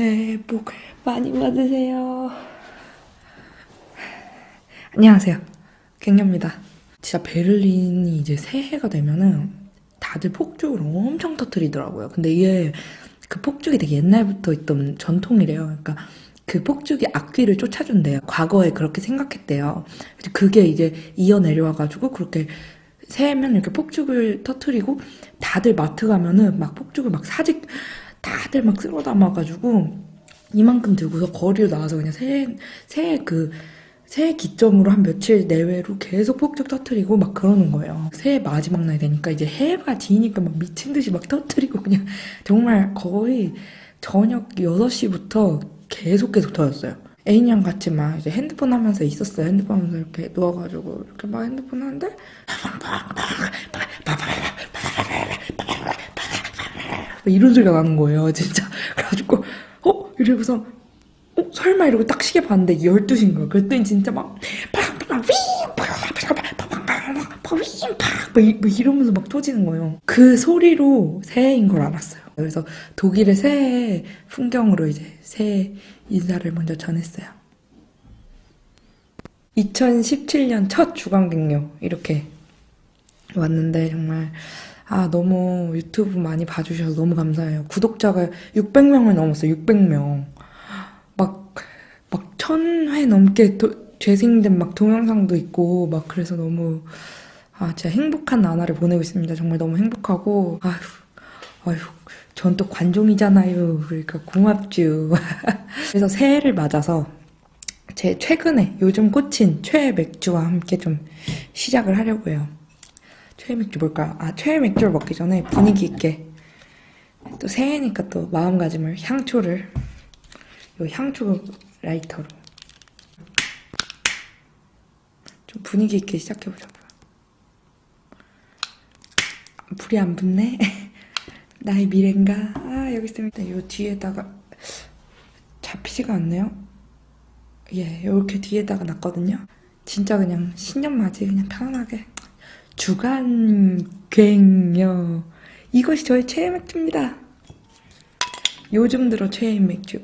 새해 복 많이 받으세요. 안녕하세요. 갱녀입니다. 진짜 베를린이 이제 새해가 되면은 다들 폭죽을 엄청 터뜨리더라고요. 근데 이게 그 폭죽이 되게 옛날부터 있던 전통이래요. 그러니까 그 폭죽이 악귀를 쫓아준대요. 과거에 그렇게 생각했대요. 그게 이제 이어 내려와가지고 그렇게 새해면 이렇게 폭죽을 터트리고 다들 마트 가면은 막 폭죽을 막 사직 다들 막 쓸어 담아가지고 이만큼 들고서 거리로 나와서 그냥 새해 새해 그 새해 기점으로 한 며칠 내외로 계속 폭죽 터트리고 막 그러는 거예요. 새해 마지막 날 되니까 이제 해가 지니까 막 미친 듯이 막 터트리고 그냥 정말 거의 저녁 6시부터 계속 계속 터졌어요. 애인이랑 같이 막 이제 핸드폰 하면서 있었어요. 핸드폰 하면서 이렇게 누워가지고 이렇게 막 핸드폰 하는데 막 이런 소리가 나는 거예요, 진짜. 그래가지고 어? 이러고서 어? 설마 이러고 딱 시계 봤는데 12시인 거야. 그랬더니 진짜 막 이- 막 이러면서 막 터지는 거예요. 그 소리로 새해인 걸 알았어요. 그래서 독일의 새해 풍경으로 이제 새해 인사를 먼저 전했어요. 2017년 첫 주간객료 이렇게 왔는데 정말 아 너무 유튜브 많이 봐주셔서 너무 감사해요. 구독자가 600명을 넘었어요. 600명. 막, 막, 천회 넘게 도- 재생된 막 동영상도 있고, 막, 그래서 너무, 아, 진짜 행복한 나날을 보내고 있습니다. 정말 너무 행복하고, 아휴, 아휴, 전 또 관종이잖아요. 그러니까 고맙죠. 그래서 새해를 맞아서, 제 최근에 요즘 꽂힌 최애 맥주와 함께 좀 시작을 하려고 해요. 최애 맥주 뭘까요? 아, 최애 맥주를 먹기 전에 분위기 있게, 또 새해니까 또 마음가짐을, 향초를, 요 향초 라이터로 좀 분위기 있게 시작해보자고요. 불이 안 붙네? 나의 미래인가? 아, 여기 있습니다. 요 뒤에다가 잡히지가 않네요. 예, 이렇게 뒤에다가 놨거든요. 진짜 그냥 신년 맞이 그냥 편안하게 주간괭요. 이것이 저의 최애 맥주입니다. 요즘 들어 최애 맥주.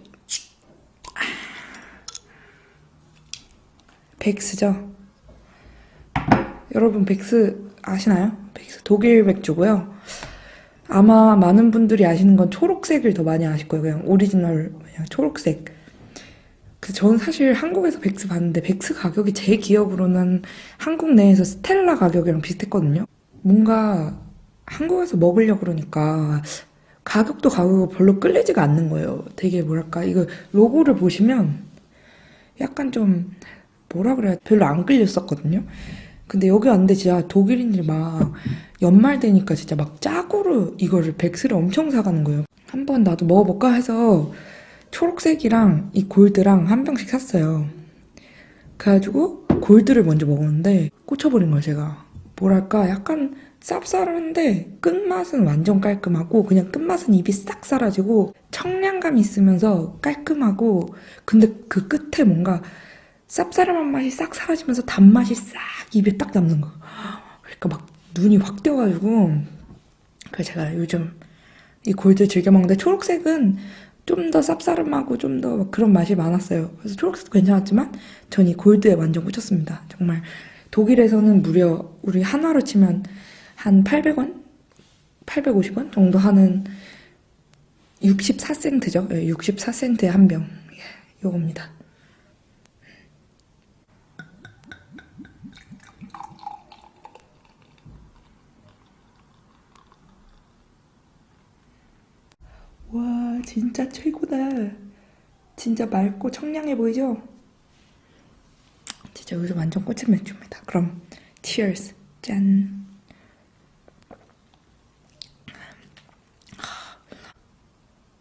백스죠. 여러분 백스 아시나요? 백스 독일 맥주고요. 아마 많은 분들이 아시는 건 초록색을 더 많이 아실 거예요. 그냥 오리지널 그냥 초록색. 그 저는 사실 한국에서 백스 봤는데 백스 가격이 제 기억으로는 한국 내에서 스텔라 가격이랑 비슷했거든요. 뭔가 한국에서 먹으려 그러니까 가격도 가격이 별로 끌리지가 않는 거예요. 되게 뭐랄까 이거 로고를 보시면 약간 좀 뭐라 그래야 별로 안 끌렸었거든요. 근데 여기 왔는데 진짜 독일인들이 막 연말 되니까 진짜 막 짜고로 이거를 백스를 엄청 사가는 거예요. 한번 나도 먹어볼까 해서 초록색이랑 이 골드랑 한 병씩 샀어요. 그래가지고 골드를 먼저 먹었는데 꽂혀버린 거예요 제가. 뭐랄까 약간 쌉쌀한데 끝맛은 완전 깔끔하고 그냥 끝맛은 입이 싹 사라지고 청량감 있으면서 깔끔하고 근데 그 끝에 뭔가 쌉싸름한 맛이 싹 사라지면서 단맛이 싹 입에 딱 남는 거. 그러니까 막 눈이 확 띄어가지고 그래서 제가 요즘 이 골드 즐겨 먹는데 초록색은 좀 더 쌉싸름하고 좀 더 그런 맛이 많았어요. 그래서 초록색도 괜찮았지만 전 이 골드에 완전 꽂혔습니다. 정말 독일에서는 무려 우리 한화로 치면 한 800원? 850원 정도 하는 64센트죠. 64센트에 한 병. 예, 요겁니다. 와, 진짜 최고다. 진짜 맑고 청량해 보이죠? 진짜 요즘 완전 꽂힌 맥주입니다. 그럼, cheers. 짠.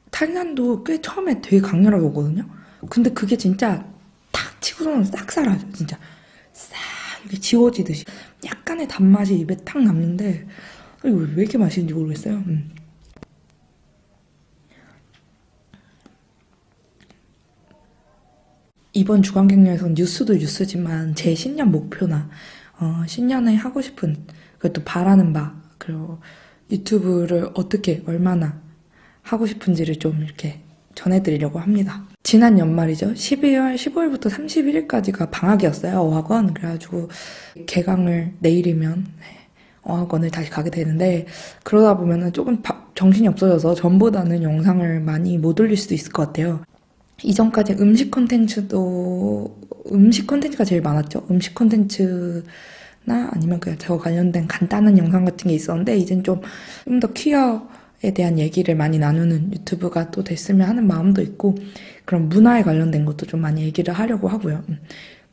탄산도 꽤 처음에 되게 강렬하게 오거든요? 근데 그게 진짜 탁 치고서는 싹 사라져, 진짜. 싹 이렇게 지워지듯이. 약간의 단맛이 입에 탁 남는데, 아, 이거 왜 이렇게 맛있는지 모르겠어요. 음. 이번 주간격리에서 뉴스도 뉴스지만 제 신년 목표나 어, 신년에 하고 싶은 그것도 바라는 바 그리고 유튜브를 어떻게 얼마나 하고 싶은지를 좀 이렇게 전해드리려고 합니다. 지난 연말이죠. 12월 15일부터 31일까지가 방학이었어요. 어학원. 그래가지고 개강을 내일이면 네, 어학원을 다시 가게 되는데 그러다 보면은 조금 바- 정신이 없어져서 전보다는 영상을 많이 못 올릴 수도 있을 것 같아요. 이전까지 음식 콘텐츠도 음식 콘텐츠가 제일 많았죠. 음식 콘텐츠나 아니면 그냥 저 관련된 간단한 영상 같은 게 있었는데 이젠 좀좀 더 퀴어에 대한 얘기를 많이 나누는 유튜브가 또 됐으면 하는 마음도 있고 그런 문화에 관련된 것도 좀 많이 얘기를 하려고 하고요. 음.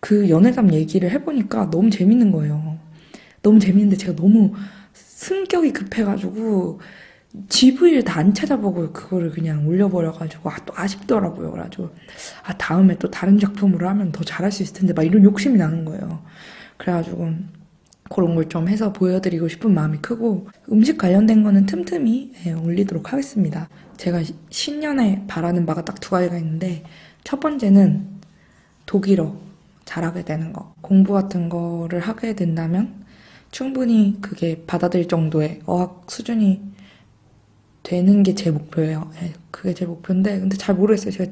그 연애담 얘기를 해보니까 너무 재밌는 거예요. 너무 재밌는데 제가 너무 승격이 급해가지고 GV를 다 안 찾아보고 그거를 그냥 올려버려가지고 아, 또 아쉽더라고요. 그래가지고 아 다음에 또 다른 작품으로 하면 더 잘할 수 있을 텐데 막 이런 욕심이 나는 거예요. 그래가지고 그런 걸 좀 해서 보여드리고 싶은 마음이 크고 음식 관련된 거는 틈틈이 예, 올리도록 하겠습니다. 제가 시- 신년에 바라는 바가 딱 두 가지가 있는데 첫 번째는 독일어 잘하게 되는 거. 공부 같은 거를 하게 된다면 충분히 그게 받아들일 정도의 어학 수준이 되는 게 제 목표예요. 예, 그게 제 목표인데 근데 잘 모르겠어요. 제가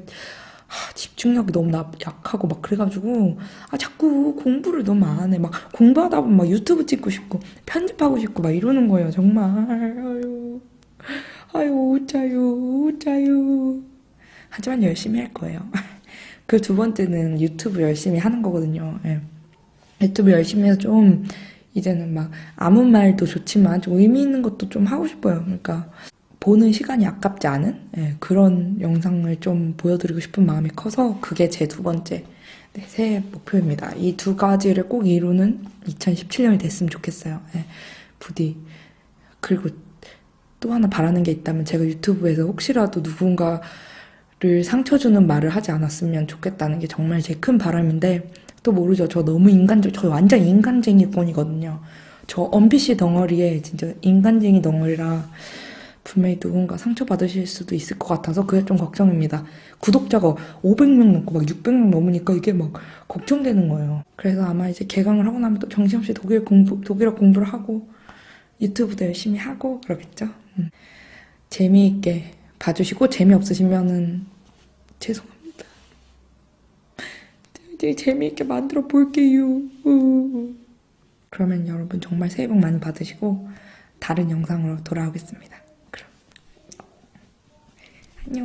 하, 집중력이 너무 나- 약하고 막 그래가지고 아 자꾸 공부를 너무 안 해. 막 공부하다 보면 막 유튜브 찍고 싶고 편집하고 싶고 막 이러는 거예요. 정말 아유 아유 짜요 짜요. 하지만 열심히 할 거예요. 그 두 번째는 유튜브 열심히 하는 거거든요. 예. 유튜브 열심히 해서 좀 이제는 막 아무 말도 좋지만 좀 의미 있는 것도 좀 하고 싶어요. 그러니까 보는 시간이 아깝지 않은 예, 그런 영상을 좀 보여드리고 싶은 마음이 커서 그게 제 두 번째 네, 새해 목표입니다. 이 두 가지를 꼭 이루는 2017년이 됐으면 좋겠어요. 예, 부디 그리고 또 하나 바라는 게 있다면 제가 유튜브에서 혹시라도 누군가를 상처 주는 말을 하지 않았으면 좋겠다는 게 정말 제 큰 바람인데 또 모르죠. 저 너무 인간적, 저 완전 인간쟁이꾼이거든요. 저 언피씨 덩어리에 진짜 인간쟁이 덩어리라 분명히 누군가 상처받으실 수도 있을 것 같아서 그게 좀 걱정입니다. 구독자가 500명 넘고 막 600명 넘으니까 이게 막 걱정되는 거예요. 그래서 아마 이제 개강을 하고 나면 또 정신없이 독일 공부, 독일어 공부를 하고 유튜브도 열심히 하고 그러겠죠. 음. 재미있게 봐주시고 재미없으시면은 죄송합니다. 되게 재미있게 만들어 볼게요. 우. 그러면 여러분 정말 새해 복 많이 받으시고 다른 영상으로 돌아오겠습니다. 牛